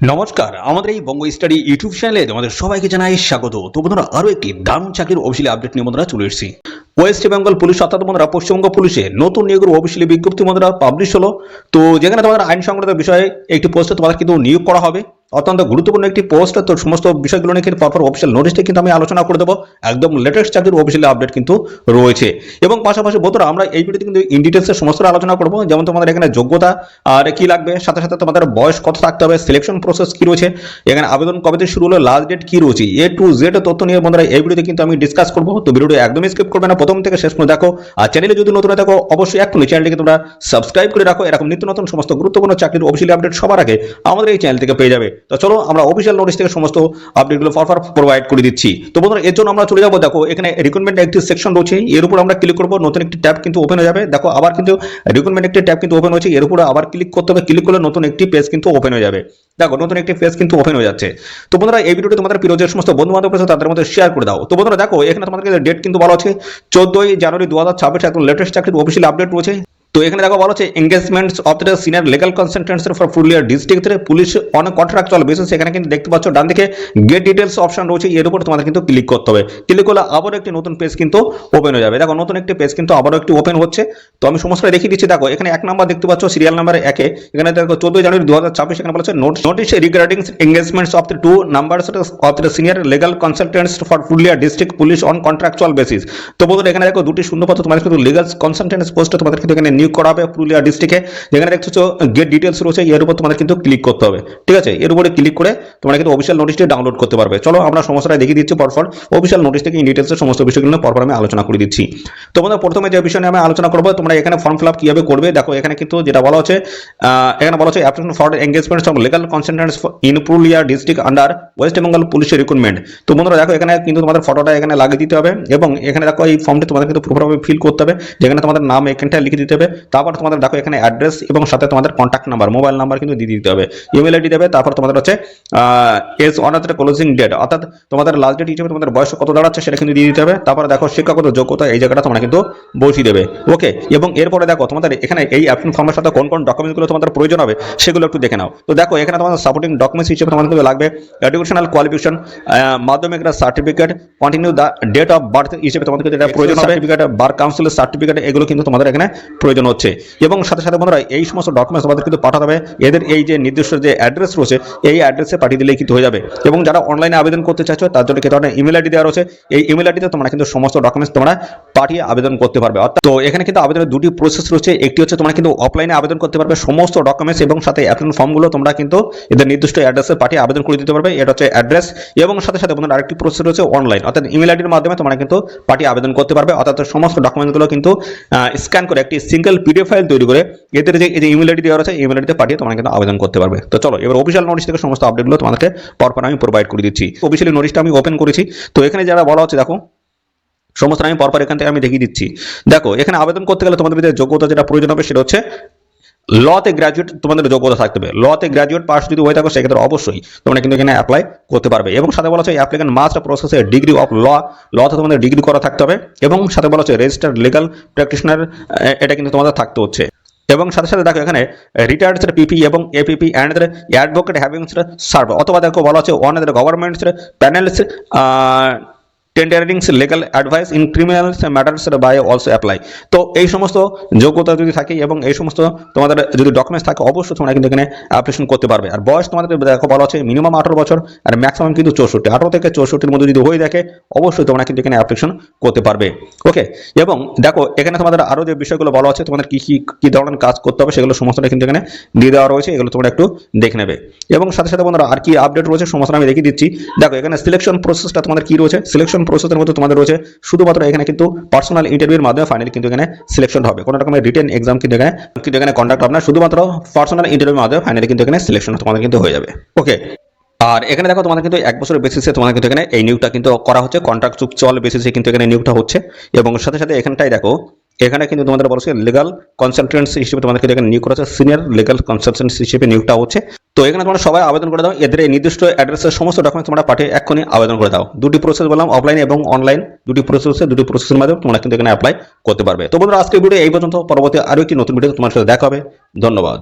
নমস্কার, আমাদের এই বঙ্গ স্টাডি ইউটিউব চ্যানেলে তোমাদের সবাইকে জানাই স্বাগত। তো বন্ধুরা, আরও একটি দারুণ চাকরির অফিসিয়ালি আপডেট নিয়ে বন্ধুরা চলে এসেছি। ওয়েস্ট বেঙ্গল পুলিশ অর্থাৎ বন্ধুরা পশ্চিমবঙ্গ পুলিশে নতুন নিয়োগের অফিসিয়ালি বিজ্ঞপ্তি বন্ধুরা পাবলিশ হলো। তো যেখানে তোমাদের আইন সংক্রান্ত বিষয়ে একটি পোস্টে তোমাদের কিন্তু নিয়োগ করা হবে। অত্যন্ত গুরুত্বপূর্ণ একটি পোস্ট তো সমস্ত বিষয়গুলো নিয়ে কিন্তু পরপর অফিসিয়াল নোটিশটা কিন্তু আমি আলোচনা করে দেবো। একদম লেটেস্ট চাকরির অফিসিয়ালি আপডেট কিন্তু রয়েছে। এবং পাশাপাশি বন্ধুরা, আমরা এই ভিডিওতে কিন্তু ইন ডিটেলসে সমস্ত আলোচনা করব। যেমন তোমাদের এখানে যোগ্যতা, আর কি লাগবে, সাথে সাথে তোমাদের বয়স কত থাকতে হবে সিলেকশন প্রসেস কি রয়েছে, এখানে আবেদন কবে থেকে শুরু হলো লাস্ট ডেট কি রয়েছে এ টু জেড তথ্য নিয়ে বন্ধুরা এই ভিডিওতে কিন্তু আমি ডিসকাস করব। তো ভিডিওটি একদমই স্কিপ করবে না, প্রথম থেকে শেষ পর্যন্ত দেখো। আর চ্যানেলে যদি নতুন থাকো, অবশ্যই এখনই চ্যানেলটিকে তোমরা সাবস্ক্রাইব করে রাখো। এরকম নিত্য নতুন সমস্ত গুরুত্বপূর্ণ চাকরির অফিসিয়ালি আপডেট সবার আগে আমাদের এই চ্যানেল থেকে পেয়ে যাবে। তো চলো আমরা অফিসিয়াল নোটিশ থেকে সমস্ত আপডেটগুলো ফরফর প্রোভাইড করে দিচ্ছি। তো বন্ধুরা, এর জন্য আমরা চলে যাব, দেখো, এখানে রিক্রুটমেন্ট একটি সেকশন রয়েছে। এর উপর আমরা ক্লিক করব, নতুন একটি ট্যাব কিন্তু ওপেন হয়ে যাবে। দেখো, আবার কিন্তু রিক্রুটমেন্ট একটি ট্যাব কিন্তু ওপেন হচ্ছে এর উপরে আবার ক্লিক করতে হবে। ক্লিক করলে নতুন একটি পেজ কিন্তু ওপেন হয়ে যাবে। দেখো, নতুন একটি পেজ কিন্তু ওপেন হয়ে যাচ্ছে। তো বন্ধুরা, এই ভিডিওটি তোমাদের প্রিয় যে সমস্ত বন্ধু বান্ধব আছে তাদের মধ্যে শেয়ার করে দাও। তো বন্ধুরা, দেখো, এখানে তোমাদেরকে ডেট কিন্তু বলা আছে চোদ্দই জানুয়ারি দু হাজার ছাব্বিশ একদম লেটেস্ট চাকরির অফিসিয়াল আপডেট রয়েছে। তো এখানে দেখো বলা হচ্ছে engagements of the senior legal consultants for Purulia district police অনেক কন্ট্রাকচুয়াল বেসিস সেখানে কিন্তু দেখতে পাচ্ছ, ডান দিকে গেট ডিটেলস অপশন রয়েছে, এর উপর তোমাদের কিন্তু ক্লিক করতে হবে। ক্লিক করলে আবারও একটি নতুন পেজ কিন্তু ওপেন হয়ে যাবে। দেখো, নতুন একটি পেজ কিন্তু আবারও একটি ওপেন হচ্ছে। তো আমি সমস্তটা দেখিয়ে দিচ্ছি। দেখো, এখানে এক নাম্বার দেখতে পাচ্ছ সিরিয়াল নাম্বার একে। এখানে দেখো, চোদ্দই জানুয়ারি দু হাজার ছাব্বিশ এখানে বলেছে notice regarding engagements of the two numbers of the senior legal consultants for Purulia district police on contractual basis তো বন্ধুরা, এখানে দেখো, দুটি শূন্য শূন্যপত্র তোমাদের কিন্তু লিগাল কনসালটেন্টস পোস্টে তোমাদের কিন্তু এখানে নিয়োগ করা হবে পুরুলিয়া ডিস্ট্রিক্টে যেখানে দেখছ গেট ডিটেলস রয়েছে, এর উপর তোমাদের কিন্তু ক্লিক করতে হবে। ঠিক আছে? এর উপরে ক্লিক করে তোমরা কিন্তু অফিসিয়াল নোটিশটি ডাউনলোড করতে পারবে। চলো, আমরা সমস্যাটা দেখিয়ে দিচ্ছি পরপর। অফিসিয়াল নোটিশ থেকে ইন ডিটেলসের সমস্ত বিষয়গুলো পরপর আমি আলোচনা করে দিচ্ছি। তো প্রথমে যে বিষয় নিয়ে আমি আলোচনা করব তোমরা এখানে ফর্ম ফিল আপ কীভাবে করবে? দেখো, এখানে কিন্তু যেটা বলা হচ্ছে এখানে বলা হচ্ছে application for engagement of legal consultants in Purulia district under West Bengal পুলিশের রিক্রুটমেন্ট তো বন্ধুরা দেখো, এখানে কিন্তু তোমাদের ফটোটা এখানে লাগিয়ে দিতে হবে এবং এখানে দেখো এই ফর্মটি তোমাদের কিন্তু প্রপারভাবে ফিল করতে হবে, যেখানে তোমাদের নাম এখানটা লিখে দিতে হবে। তারপর তোমাদের দেখো এখানে অ্যাড্রেস এবং সাথে তোমাদের কন্ট্যাক্ট নাম্বার মোবাইল নাম্বার কিন্তু দিয়ে দিতে হবে। ইমেল আইডি দেবে, তারপর তোমাদের হচ্ছে এজ অন ক্লোজিং ডেট অর্থাৎ তোমাদের লাস্ট ডেট হিসেবে তোমাদের বয়স কত দাঁড়াচ্ছে সেটা কিন্তু দিয়ে দিতে হবে। তারপর দেখো শিক্ষাগত যোগ্যতা, এই জায়গাটা তোমরা কিন্তু বসিয়ে দেবে। ওকে এবং এরপরে দেখো তোমাদের এখানে এই অ্যাপ্লিকেশন ফর্মের সাথে কোন কোন ডকুমেন্টগুলো তোমাদের প্রয়োজন হবে, সেগুলো একটু দেখে নাও। তো দেখো, এখানে তোমাদের সাপোর্টিং ডকুমেন্টস হিসেবে তোমাদের কিন্তু লাগবে। এডুকেশনাল কোয়ালিফিকেশন মাধ্যমিক certificate continue the date of birth হিসেবে তোমাদের এটা প্রয়োজন হবে সার্টিফিকেট বার কাউন্সিলের সার্টিফিকেট এগুলো কিন্তু তোমাদের এখানে প্রয়োজন হচ্ছে। এবং সাথে সাথে বন্ধুরা এই সমস্ত ডকুমেন্টস তোমাদের কিন্তু পাঠাতে হবে। এদের এই যে নির্দিষ্ট যে অ্যাড্রেস রয়েছে এই অ্যাড্রেসে পাঠিয়ে দিলেই কিন্তু হয়ে যাবে। এবং যারা অনলাইনে আবেদন করতে চাইছো তার জন্য কিন্তু ইমেল আইডি দেওয়া রয়েছে। এই ইমেল আইডিতে তোমরা কিন্তু সমস্ত ডকুমেন্টস তোমরা পাঠিয়ে আবেদন করতে পারবে। অর্থাৎ তো এখানে কিন্তু আবেদনের দুটি প্রসেস রয়েছে। একটি হচ্ছে তোমরা কিন্তু অফলাইনে আবেদন করতে পারবে সমস্ত ডকুমেন্টস এবং সাথে অ্যাপ্লিকেশন ফর্মগুলো তোমরা কিন্তু এদের নির্দিষ্ট অ্যাড্রেসে পাঠিয়ে আবেদন করে দিতে পারবে। এটা হচ্ছে অ্যাড্রেস এবং সাথে সাথে বন্ধুরা আরেকটি প্রসেস রয়েছে অনলাইন অর্থাৎ ইমেল আইডির মাধ্যমে তোমরা কিন্তু পাঠিয়ে আবেদন করতে পারবে। অর্থাৎ সমস্ত ডকুমেন্টগুলো কিন্তু স্ক্যান করে একটি সিঙ্গেল পিডিএফ ফাইল তৈরি করে এদের যে, এই যে ইমেল আইডি দেওয়া আছে ইমেল আইডিতে পাঠিয়ে তোমরা কিন্তু আবেদন করতে পারবে। তো চলো, এবার অফিসিয়াল নোটিশ থেকে সমস্ত আপডেটগুলো তোমাদেরকে পরপর আমি প্রোভাইড করে দিচ্ছি। অফিসিয়ালি নোটিশটা আমি ওপেন করেছি। তো এখানে যারা বলা হচ্ছে, দেখো সমস্ত আমি পরপর এখান থেকে আমি দেখিয়ে দিচ্ছি। দেখো, এখানে আবেদন করতে গেলে তোমাদের যে যোগ্যতা যেটা প্রয়োজন হবে সেটা হচ্ছে লতে গ্র্যাজুয়েট তোমাদের যোগ্যতা থাকতে হবে। লতে গ্র্যাজুয়েট পাস যদি হয়ে থাকো সেক্ষেত্রে অবশ্যই তোমরা কিন্তু এখানে অ্যাপ্লাই করতে পারবে। এবং সাথে বলা হচ্ছে applicant must possess degree of law লতে তোমাদের ডিগ্রি করা থাকতে হবে এবং সাথে বলা হচ্ছে রেজিস্টার্ড লিগাল প্র্যাকটিশনার এটা কিন্তু তোমাদের থাকতে হচ্ছে। এবং সাথে সাথে দেখো এখানে রিটায়ার্ড পিপি এবং APP and advocate having serve অথবা দেখো বলা হচ্ছে on governments panels tenderings legal advice in criminal matters by also apply তো এই সমস্ত যোগ্যতা যদি থাকে এবং এই সমস্ত তোমাদের যদি ডকুমেন্টস থাকে, অবশ্যই তোমরা কিন্তু এখানে অ্যাপ্লিকেশন করতে পারবে। আর বয়স তোমাদের দেখো বলা আছে মিনিমাম আঠারো বছর, আর ম্যাক্সিমাম কিন্তু চৌষট্টি। আঠারো থেকে চৌষট্টির মধ্যে যদি হয়ে দেখে, অবশ্যই তোমরা কিন্তু এখানে অ্যাপ্লিকেশন করতে পারবে। ওকে এবং দেখো, এখানে তোমাদের আরও যে বিষয়গুলো বলা আছে, তোমাদের কি কি কি ধরনের কাজ করতে হবে সেগুলো সমস্তটা কিন্তু এখানে দিয়ে দেওয়া রয়েছে, এগুলো তোমরা একটু দেখে নেবে। এবং সাথে সাথে বন্ধুরা, আর কি আপডেট রয়েছে সমস্ত আমি দেখিয়ে দিচ্ছি। দেখো, এখানে সিলেকশন প্রসেসটা তোমাদের কি রয়েছে? সিলেকশন প্রসেসের মধ্যে তোমাদের রয়েছে শুধুমাত্র এখানে কিন্তু পার্সোনাল ইন্টারভিউর মাধ্যমে ফাইনালি কিন্তু এখানে সিলেকশন হবে। কোনো রকমের রিটেন এক্সাম কিন্তু এখানে কিন্তু এখানে কন্ডাক্ট হবে না। শুধুমাত্র পার্সোনাল ইন্টারভিউর মাধ্যমে ফাইনালি কিন্তু এখানে সিলেকশন তোমাদের কিন্তু হয়ে যাবে। ওকে আর এখানে দেখো তোমাদের কিন্তু এক বছরের বেসিসে তোমাদের কিন্তু এখানে এই নিয়োগটা কিন্তু করা হচ্ছে। কন্ট্রাক্ট চুক্তি বেসিসে কিন্তু এখানে নিয়োগটা হচ্ছে। এবং সাথে সাথে এখানটাই দেখো এখানে কিন্তু তোমাদের বলছে লিগাল কনসালটেন্টস হিসেবে তোমাদেরকে এখানে নিয়োগ করা সিনিয়র লিগাল কনসালটেন্টস হিসেবে নিয়োগটা হচ্ছে। তো এখানে তোমরা সবাই আবেদন করে দাও, এদের এই নির্দিষ্ট অ্যাড্রেসের সমস্ত ডকুমেন্ট তোমরা পাঠিয়ে এক্ষুনি আবেদন করে দাও। দুটি প্রসেস বললাম অফলাইন এবং অনলাইন দুটি প্রসেসে দুটি প্রসেসের মাধ্যমে তোমরা কিন্তু এখানে অ্যাপ্লাই করতে পারবে। তো বন্ধুরা আজকে ভিডিও এই পর্যন্ত। পরবর্তী আরও একটি নতুন ভিডিও তোমার সাথে দেখা হবে। ধন্যবাদ।